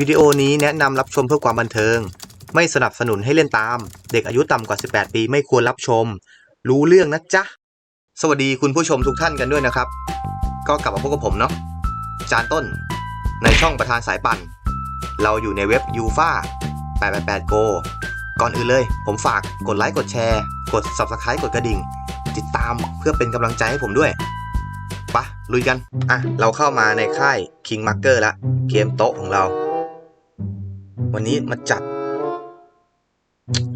วิดีโอนี้แนะนำรับชมเพื่อความบันเทิง ไม่สนับสนุนให้เล่นตาม เด็กอายุต่ำกว่า 18 ปีไม่ควรรับชม รู้เรื่องนะจ๊ะ สวัสดีคุณผู้ชมทุกท่านกันด้วยนะครับ ก็กลับมาพบกับผมเนาะจานต้น ในช่องประธานสายปั่น เราอยู่ในเว็บ u f a 888 Go ก่อนอื่นเลย ผมฝากกดไลค์กดแชร์ กด Subscribe กดกระดิ่ง ติดตามเพื่อเป็นกำลังใจให้ผมด้วยปะลุยกัน อะ เราเข้ามาในค่าย King Marker ละเกมโต๊ะของเรา วันนี้มาจัด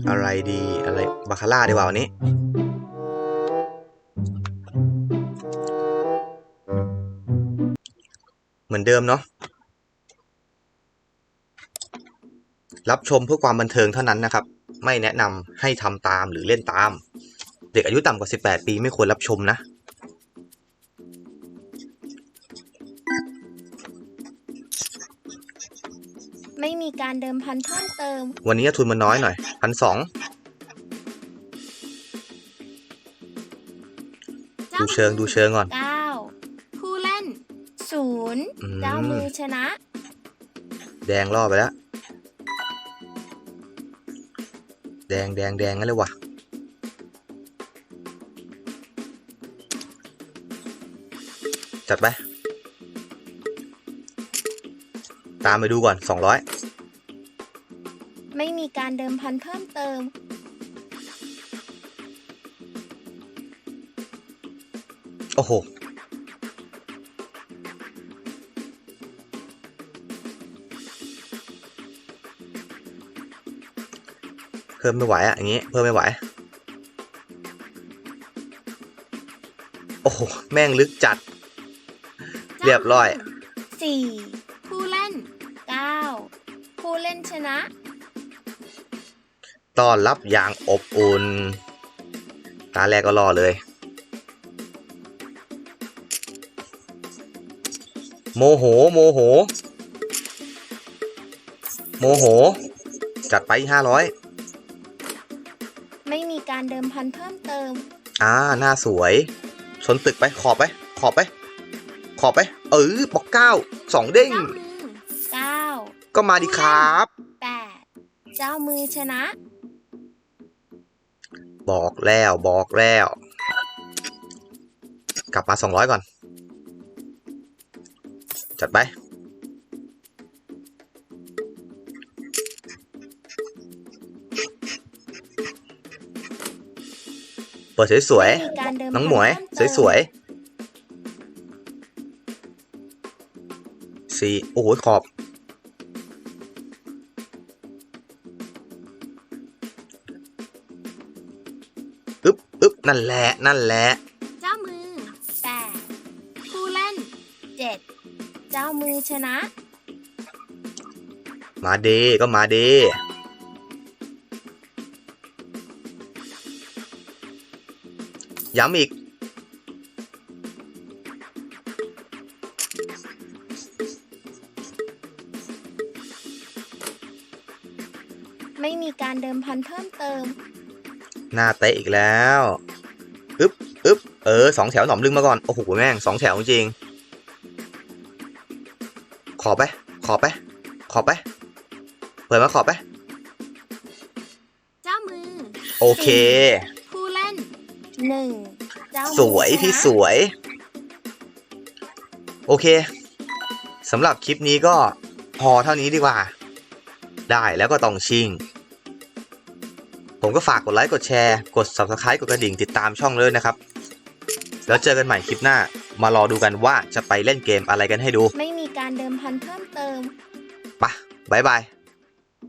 อะไรดีอะไรบาคาร่าดีกว่าวันนี้ เหมือนเดิมเนาะรับชมเพื่อความบันเทิงเท่านั้นนะครับ ไม่แนะนำให้ทำตามหรือเล่นตาม เด็กอายุต่ำกว่า 18 ปีไม่ควรรับชมนะ ไม่มีการเดิมพันเพิ่มเติม วันนี้ทุนมันน้อยหน่อยพันสองดูเชิงดูเชิงก่อนเก้าผู้เล่นศูนย์อืมเจ้ามือชนะ แดงล่อไปแล้ว แดงแดงแดงงั้นเลยวะจัดไป ตามไปดูก่อน 200 ไม่มีการเดิมพันเพิ่มเติม โอ้โห เพิ่มไม่ไหวอะอย่างงี้ เพิ่มไม่ไหว โอ้โห แม่งลึกจัด เรียบร้อยสี่ผู้เล่นเก้า ผู้เล่นชนะ ต้อนรับอย่างอบอุ่น ตาแรกก็รอเลย โมโห โมโห โมโห จัดไปห้าร้อยไม่มีการเดิมพันเพิ่มเติม อ่า หน้าสวย ชนตึกไป ขอบไป ขอบไป ขอบไป เออบอกเก้า สองเด้งเจ้ามือเก้า ก็มาดิครับ แปดเจ้ามือชนะ บอกแล้วบอกแล้ว กลับมาสองร้อยก่อน จัดไป เปิดสวยไม่มีการเดิมๆน้องหมวยพันเพิ่มเติมสวยๆสี่โอ้โหขอบ อึ๊บอึ๊บนั่นแหละ นั่นแหละ เจ้ามือแปดผู้เล่นเจ็ดเจ้ามือชนะ มาเดก็มาเดย้ำอีก ไม่มีการเดิมพันเพิ่มเติม หน้าเตะอีกแล้วอึ๊บอึ๊บเออสองแถวหนอมลึงมาก่อน โอ้โหแม่งสองแถวจริง ขอไป ขอไป ขอไป เปิดมาขอไป เจ้ามือ โอเค ผู้เล่นหนึ่งเจ้ามือสวยชนะพี่สวย โอเคสำหรับคลิปนี้ก็พอเท่านี้ดีกว่า ได้แล้วก็ต้องชิง ผมก็ฝากกดไลค์กดแชร์ กด subscribe กดกระดิ่งติดตามช่องเลยนะครับ แล้วเจอกันใหม่คลิปหน้า มารอดูกันว่าจะไปเล่นเกมอะไรกันให้ดูไม่มีการเดิมพันเพิ่มเติม ไปะบายบาย